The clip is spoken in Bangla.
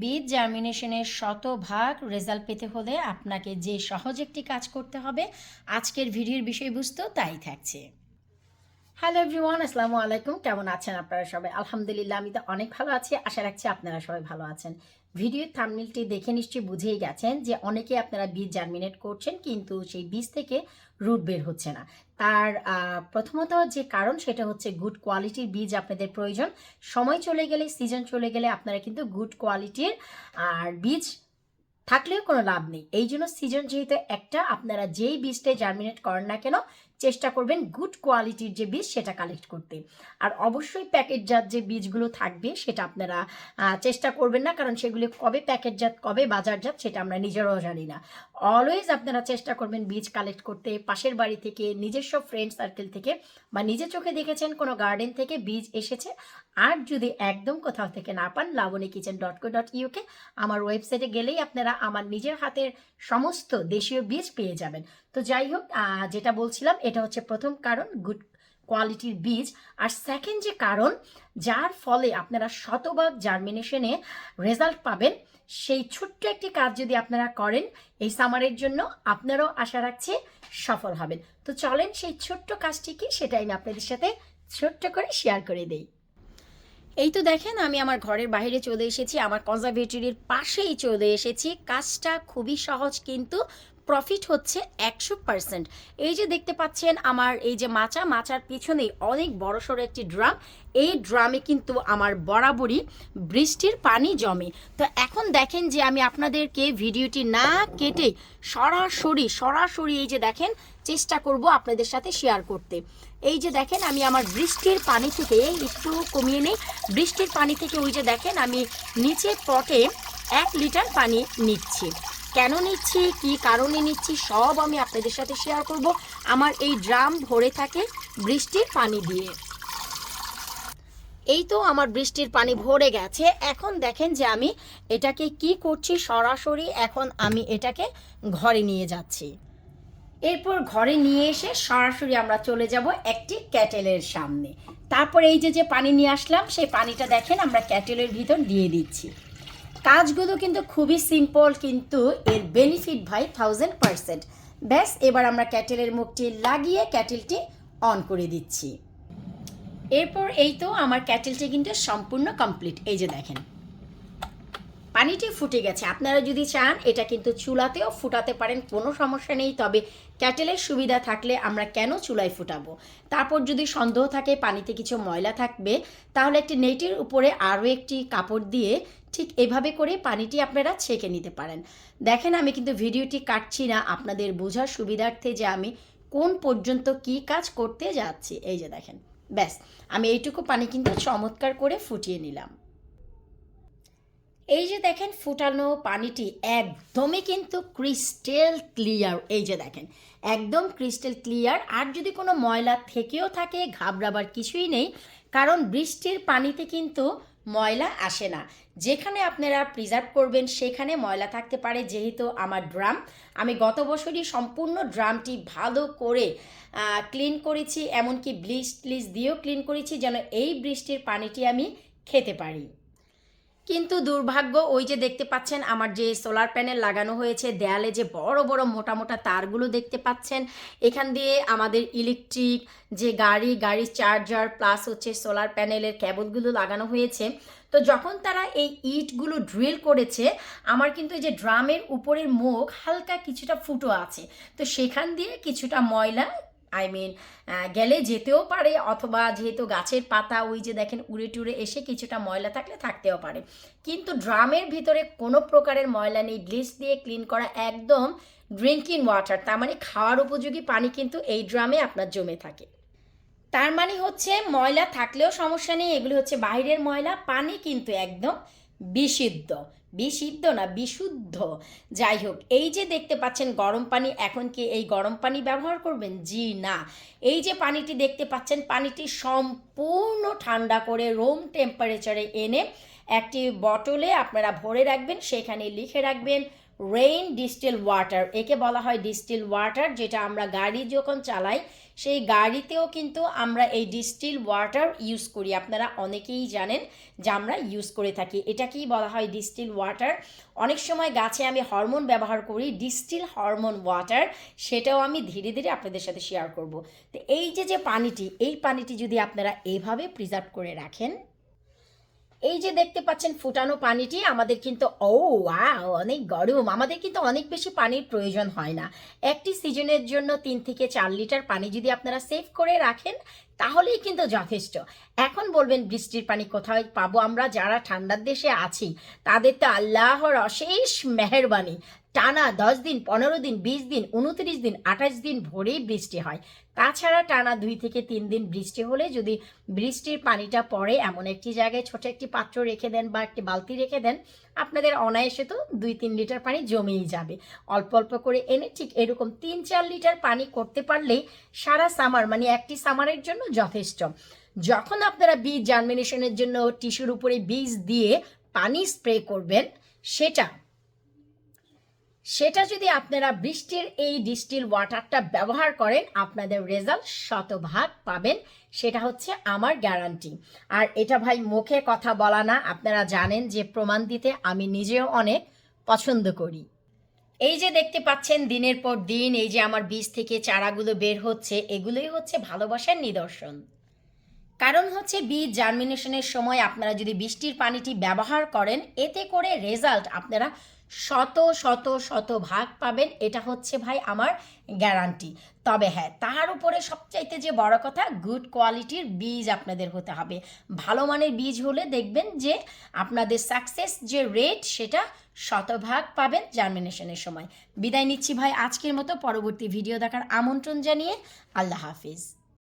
বীজ জার্মিনেশনের শতভাগ রেজাল্ট পেতে হলে আপনাকে যে সহজ একটি কাজ করতে হবে, আজকের ভিডিওর বিষয়বস্তু তাই থাকছে। হ্যালো এভরিওয়ান আসসালামু আলাইকুম। কেমন আছেন আপনারা সবাই? আলহামদুলিল্লাহ, আমি তো অনেক ভালো আছি। আশা রাখছি আপনারা সবাই ভালো আছেন। ভিডিও থামনিলটি দেখে নিশ্চয়ই বুঝেই গেছেন যে অনেকে আপনারা বীজ জার্মিনেট করছেন, কিন্তু সেই বীজ থেকে রুট বের হচ্ছে না। তার প্রথমত যে কারণ, সেটা হচ্ছে গুড কোয়ালিটির বীজ আপনাদের প্রয়োজন। সময় চলে গেলে, সিজন চলে গেলে আপনারা কিন্তু গুড কোয়ালিটির, আর বীজ থাকলেও কোনো লাভ নেই। এই জন্য সিজন যেহেতু একটা, আপনারা যেই বীজটাই জার্মিনেট করেন না কেন চেষ্টা করবেন গুড কোয়ালিটির যে বীজ সেটা কালেক্ট করতে। আর অবশ্যই প্যাকেটজাত যে বীজগুলো থাকবে সেটা আপনারা চেষ্টা করবেন না, কারণ সেগুলো কবে প্যাকেটজাত কবে বাজারজাত সেটা আমরা নিজেরাও জানি না। অলওয়েজ আপনারা চেষ্টা করবেন বীজ কালেক্ট করতে, পাশের বাড়ি থেকে, নিজস্ব ফ্রেন্ড সার্কেল থেকে, বা নিজে চোখে দেখেছেন কোনো গার্ডেন থেকে বীজ এসেছে, আর যদি একদম কোথাও থেকে না পান Laboni kitchen dot co dot UK আমার ওয়েবসাইটে গেলেই আপনারা আমার নিজের হাতের সমস্ত দেশীয় বীজ পেয়ে যাবেন। তো যাই হোক যেটা বলছিলাম, এটা হচ্ছে প্রথম কারণ গুড কোয়ালিটির বীজ। আর সেকেন্ড যে কারণ, যার ফলে আপনারা শতভাগ জার্মিনেশনে রেজাল্ট পাবেন, সেই ছোট্ট একটি কাজ যদি আপনারা করেন, এই সামারের জন্য আপনারাও আশা রাখছি সফল হবেন। তো চলেন সেই ছোট্ট কাজটি কি সেটা আমি আপনাদের সাথে ছোট্ট করে শেয়ার করে দেই। এই তো দেখেন, আমি আমার ঘরের বাইরে চলে এসেছি, আমার কনজারভেটরির পাশেই চলে এসেছি। কাজটা খুবই সহজ কিন্তু প্রফিট হচ্ছে একশো পার্সেন্ট এই যে দেখতে পাচ্ছেন আমার এই যে মাচা, মাচার পিছনেই অনেক বড়সড় একটি ড্রাম। এই ড্রামে কিন্তু আমার বরাবরই বৃষ্টির পানি জমে। তো এখন দেখেন যে আমি আপনাদেরকে ভিডিওটি না কেটে সরাসরি সরাসরি এই যে দেখেন চেষ্টা করব আপনাদের সাথে শেয়ার করতে। এই যে দেখেন আমি আমার বৃষ্টির পানি থেকে একটু কমিয়ে নেই। বৃষ্টির পানি থেকে ওই যে দেখেন আমি নিচে পটে এক লিটার পানি নিচ্ছি। কেন নিচ্ছি, কি কারণে নিচ্ছি, সব আমি আপনাদের সাথে শেয়ার করব। আমার এই ড্রাম ভরে থাকে বৃষ্টির পানি দিয়ে। এই তো আমার বৃষ্টির পানি ভরে গেছে। এখন দেখেন যে আমি এটাকে কি করছি সরাসরি, এখন আমি এটাকে ঘরে নিয়ে যাচ্ছি। এরপর ঘরে নিয়ে এসে সরাসরি আমরা চলে যাব একটি ক্যাটেলের সামনে। তারপর এই যে যে পানি নিয়ে আসলাম, সেই পানিটা দেখেন আমরা ক্যাটেলের ভিতর দিয়ে দিচ্ছি। কাজগুলো কিন্তু খুবই সিম্পল কিন্তু এর বেনিফিট ভাই থাউজেন্ড পারসেন্ট ব্যাস, এবার আমরা ক্যাটেলের মুখটি লাগিয়ে ক্যাটেলটি অন করে দিচ্ছি। এরপর এই তো আমার ক্যাটেলটি কিন্তু সম্পূর্ণ কমপ্লিট এই যে দেখেন পানিটি ফুটে গেছে। আপনারা যদি চান, এটা কিন্তু চুলাতেও ফুটাতে পারেন, কোনো সমস্যা নেই। তবে ক্যাটেলের সুবিধা থাকলে আমরা কেন চুলায় ফুটাবো? তারপর যদি সন্দেহ থাকে, পানিতে কিছু ময়লা থাকবে, তাহলে একটি নেটের উপরে আরও একটি কাপড় দিয়ে ঠিক এভাবে করে পানিটি আপনারা ছেঁকে নিতে পারেন। দেখেন, আমি কিন্তু ভিডিওটি কাটছি না। আপনাদের বোঝার সুবিধার্থে যে আমি কোন পর্যন্ত কি কাজ করতে যাচ্ছি। এই যে দেখেন, ব্যাস, আমি এইটুকু পানি কিন্তু চমৎকার করে ফুটিয়ে নিলাম। এই যে দেখেন ফুটানো পানিটি একদমই কিন্তু ক্রিস্টেল ক্লিয়ার, এই যে দেখেন, একদম ক্রিস্টেল ক্লিয়ার। আর যদি কোনো ময়লা থেকেও থাকে, ঘাবড়াবার কিছুই নেই, কারণ বৃষ্টির পানিতে কিন্তু ময়লা আসে না। যেখানে আপনারা প্রিজার্ভ করবেন, সেখানে ময়লা থাকতে পারে, যেহেতু আমার ড্রাম। আমি গত বছরই সম্পূর্ণ ড্রামটি ভালো করে ক্লিন করেছি, এমনকি ব্লিচ টিচ দিয়েও ক্লিন করেছি, যেন এই বৃষ্টির পানিটি আমি খেতে পারি। কিন্তু দুর্ভাগ্য ওই যে দেখতে পাচ্ছেন, আমার যে সোলার প্যানেল লাগানো হয়েছে, দেয়ালে যে বড় বড়, মোটা মোটা তারগুলো দেখতে পাচ্ছেন। এখান দিয়ে আমাদের ইলেকট্রিক যে গাড়ি, গাড়ির চার্জার প্লাস হচ্ছে সোলার প্যানেলের ক্যাবলগুলো লাগানো হয়েছে। তো যখন তারা এই ইটগুলো ড্রিল করেছে, আমার কিন্তু এই যে ড্রামের উপরের মুখ হালকা কিছুটা ফুটো আছে। তো সেখান দিয়ে কিছুটা ময়লা আই মিন গেলে যেতেও পারে অথবা যেহেতু গাছের পাতা ওই যে দেখেন উড়ে টুড়ে এসে কিছুটা ময়লা থাকলে থাকতেও পারে। কিন্তু ড্রামের ভিতরে কোনো প্রকারের ময়লা নেই। ব্লিচ দিয়ে ক্লিন করা একদম ড্রিঙ্কিং ওয়াটার। তার মানে খাওয়ার উপযোগী পানি কিন্তু এই ড্রামে আপনার জমে থাকে। তার মানে হচ্ছে ময়লা থাকলেও সমস্যা নেই। এগুলি হচ্ছে বাইরের ময়লা। পানি কিন্তু একদম বিশুদ্ধ। বিশুদ্ধ না বিশুদ্ধ? যাই হোক, এই যে দেখতে পাচ্ছেন গরম পানি, এখন কি এই গরম পানি ব্যবহার করবেন? জি, না। এই যে পানিটি দেখতে পাচ্ছেন, পানিটি সম্পূর্ণ ঠান্ডা করে রুম টেম্পারেচারে এনে একটি বটলে আপনারা ভরে রাখবেন, সেখানে লিখে রাখবেন রেইন ডিস্টিল ওয়াটার একে বলা হয় ডিস্টিল ওয়াটার যেটা আমরা গাড়ি যখন চালাই, সেই গাড়িতেও কিন্তু আমরা এই ডিস্টিল ওয়াটার ইউজ করি। আপনারা অনেকেই জানেন যে আমরা ইউজ করে থাকি। এটাকেই বলা হয় ডিস্টিল ওয়াটার অনেক সময় গাছে আমি হরমোন ব্যবহার করি ডিস্টিল হরমোন ওয়াটার সেটাও আমি ধীরে ধীরে আপনাদের সাথে শেয়ার করব। তো এই যে যে পানিটি, এই পানিটি যদি আপনারা এভাবে প্রিজার্ভ করে রাখেন এই যে দেখতে পাচ্ছেন ফুটানো পানিটি, আমাদের কিন্তু, ও, ওয়াও, অনেক গরম। আমাদের কিন্তু অনেক বেশি পানির প্রয়োজন হয় না। একটি সিজনের জন্য তিন থেকে চার লিটার পানি যদি আপনারা সেভ করে রাখেন, তাহলেই কিন্তু যথেষ্ট। এখন বলবেন, বৃষ্টির পানি কোথায় পাবো? আমরা যারা ঠান্ডার দেশে আছি, তাদের তো আল্লাহর অশেষ মেহরবানি। টানা দশ দিন, পনেরো দিন, বিশ দিন, উনত্রিশ দিন, আঠাশ দিন ভরেই বৃষ্টি হয়। তাছাড়া টানা দুই থেকে তিন দিন বৃষ্টি হলে যদি বৃষ্টির পানিটা পড়ে এমন একটি জায়গায় ছোট একটি পাত্র রেখে দেন বা একটি বালতি রেখে দেন, আপনাদের অনায়াসে তো দুই তিন লিটার পানি জমেই যাবে। অল্প অল্প করে এনে ঠিক এরকম তিন চার লিটার পানি করতে পারলেই সারা সামার মানে একটি সামারের জন্য যথেষ্ট। যখন আপনারা বীজ জার্মিনেশনের জন্য টিস্যুর উপরে বীজ দিয়ে পানি স্প্রে করবেন, সেটা সেটা যদি আপনারা বৃষ্টির এই ডিস্টিল ওয়াটারটা ব্যবহার করেন, আপনাদের রেজাল্ট শতভাগ পাবেন। সেটা হচ্ছে আমার গ্যারান্টি। আর এটা ভাই মুখে কথা বলা না, আপনারা জানেন যে প্রমাণ দিতে আমি নিজেও অনেক পছন্দ করি। এই যে দেখতে পাচ্ছেন দিনের পর দিন, এই যে আমার বীজ থেকে চারাগুলো বের হচ্ছে, এগুলোই হচ্ছে ভালোবাসার নিদর্শন। কারণ হচ্ছে বীজ জার্মিনেশনের সময় আপনারা যদি বৃষ্টির পানিটি ব্যবহার করেন, এতে করে রেজাল্ট আপনারা শত শত শত ভাগ পাবেন। এটা হচ্ছে ভাই আমার গ্যারান্টি তবে হ্যাঁ তার উপরে সবচাইতে যে বড় কথা গুড কোয়ালিটির বীজ আপনাদের হতে হবে। ভালো মানের বীজ হলে দেখবেন যে আপনাদের সাকসেস যে রেট সেটা শতভাগ পাবেন জার্মিনেশনের সময়। বিদায় নিচ্ছি ভাই আজকের মতো। পরবর্তী ভিডিও দেখার আমন্ত্রণ জানিয়ে আল্লাহ হাফিজ।